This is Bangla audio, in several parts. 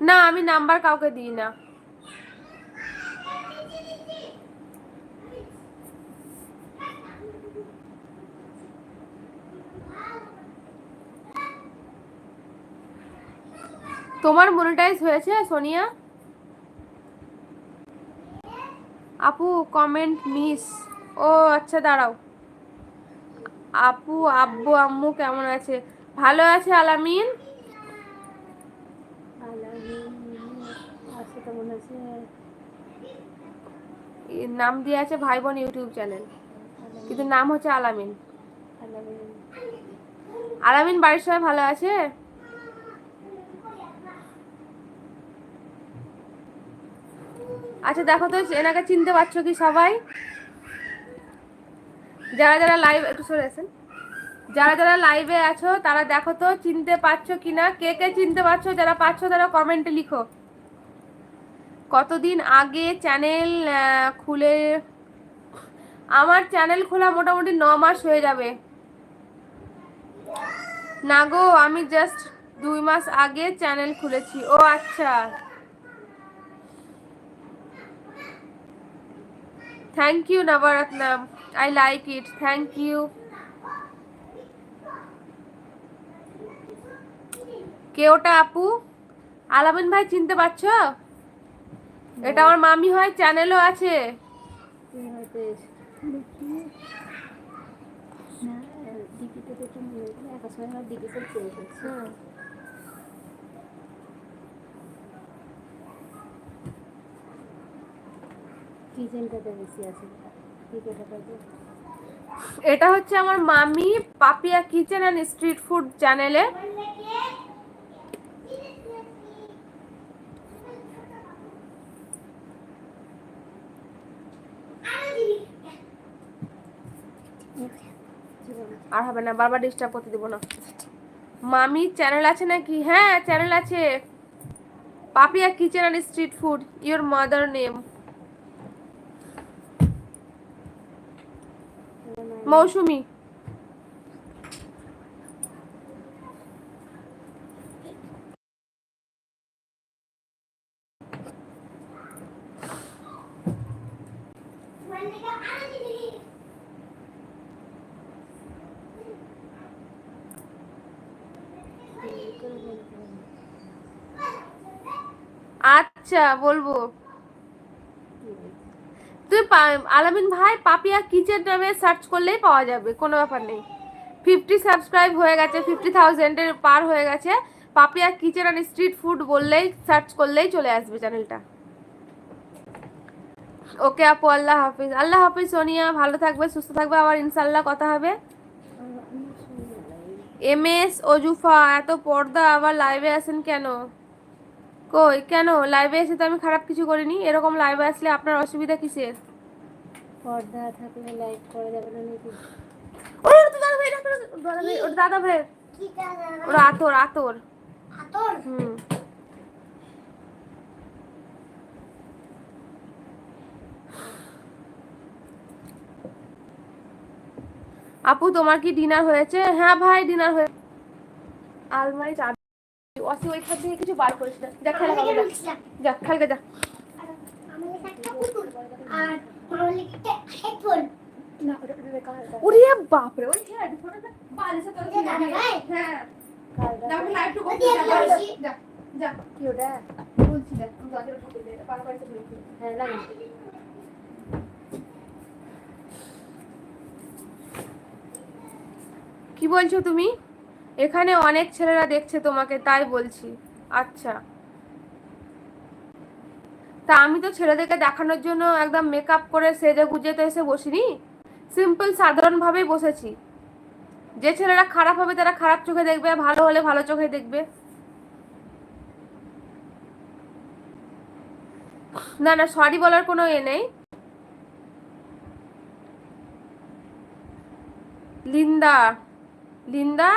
না, আমি নাম্বার কাউকে দিই না। তোমার মনিটাইজ হয়েছে, সোনিয়া? আপু কমেন্ট মিস ও আচ্ছা দাঁড়াও। আপু, আব্বু, আম্মু কেমন আছে? ভালো আছে, আলামিন? মনে হচ্ছে নাম দিয়ে আছে ভাই বোন ইউটিউব চ্যানেল। কিন্তু নাম হচ্ছে আলামিন। আলামিন বাড়ির সবাই ভালো আছে? আচ্ছা দেখো তো, এনাকে চিনতে পারছ কি সবাই? যারা যারা লাইভ একটু সরে আসেন। যারা যারা লাইভে আছো, তারা দেখো তো, চিনতে পারছ কিনা? কে কে চিনতে পারছ? যারা পাচ্ছো তারা কমেন্টে লিখো। কতদিন আগে চ্যানেল খুলে, আমার চ্যানেল খোলা মোটামুটি ন মাস হয়ে যাবে। না গো, আমি জাস্ট দুই মাস আগে চ্যানেল খুলেছি। ও আচ্ছা। Thank you Navaratnam I like it thank you কে ওটা আপু? আলামিন ভাই চিনতে পারছ? এটা আমার মামি হয় চ্যানেলও আছে। এটা হচ্ছে আমার মামি Papiya kitchen and street food চ্যানেলে আর হবে না বারবার ডিস্টার্ব করতে দেবো না। মামি চ্যানেল আছে নাকি? হ্যাঁ চ্যানেল আছে। Papiya kitchen R street food your mother name Mousumi. আচ্ছা বলব। তুই আলামিন ভাই, পাপিয়া কিচেন নামে সার্চ করলেই পাওয়া যাবে, কোনো ব্যাপার নেই। ফিফটি সাবস্ক্রাইব হয়ে গেছে ফিফটি থাউজেন্ডের পার হয়ে গেছে। Papiya kitchen and street food বললেই সার্চ করলেই চলে আসবে চ্যানেলটা ওকে আপু, আল্লাহ হাফিজ। আল্লাহ হাফিজ, সোনিয়া, ভালো থাকবে, সুস্থ থাকবে, আবার ইনশাল্লাহ কথা হবে। এম এস অজুফা এত পর্দা আবার লাইভে আসেন কেন? কই কেন? লাইভে এসে তো আমি খারাপ কিছু করিনি? এরকম লাইভে আসলে আপনার অসুবিধা কিসের? পর্দা থাকলে লাইভ করা যাবে না নাকি? ওর তো দাদা ভাই দাদা ভাই ওটা দাদা ভাই। ওটা আতর। আতর? হুম। আপু তোমার কি ডিনার হয়েছে? হ্যাঁ ভাই ডিনার হয়ে আলমারি চাবি। অসি ওইখান থেকে কিছু বার করিস না। যা খেলা যা। খেলকে না ওরে বাপরে ওই বালিশে তোর? হ্যাঁ। যা কি ওটা বলছি। বলছি হ্যাঁ লাগে বলছো তুমি? এখানে অনেক ছেলেরা দেখছে তোমাকে, তাই বলছি। আচ্ছা। তা আমি তো ছেলেদেরকে দেখানোর জন্য একদম মেকআপ করে সেজে গুজে তো এসে বসিনি। সিম্পল সাধারণভাবেই বসেছি। যে ছেলেরা খারাপ হবে, তারা খারাপ চোখে দেখবে, ভালো হলে ভালো চোখে দেখবে। না না সরি বলার কোনো এ নেই। লিন্দা লিন্দা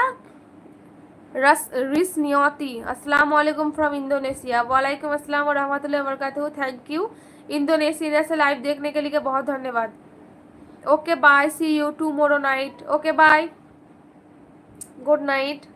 রাস রিস নিয়তি আসসালামু আলাইকুম फ्रॉम इंडोनेशिया वालेकुम अस्सलाम और रहमतुल्लाहि व बरकातहू थैंक यू इंडोनेशिया से लाइव देखने के लिए बहुत धन्यवाद okay bye see you tomorrow night okay bye good night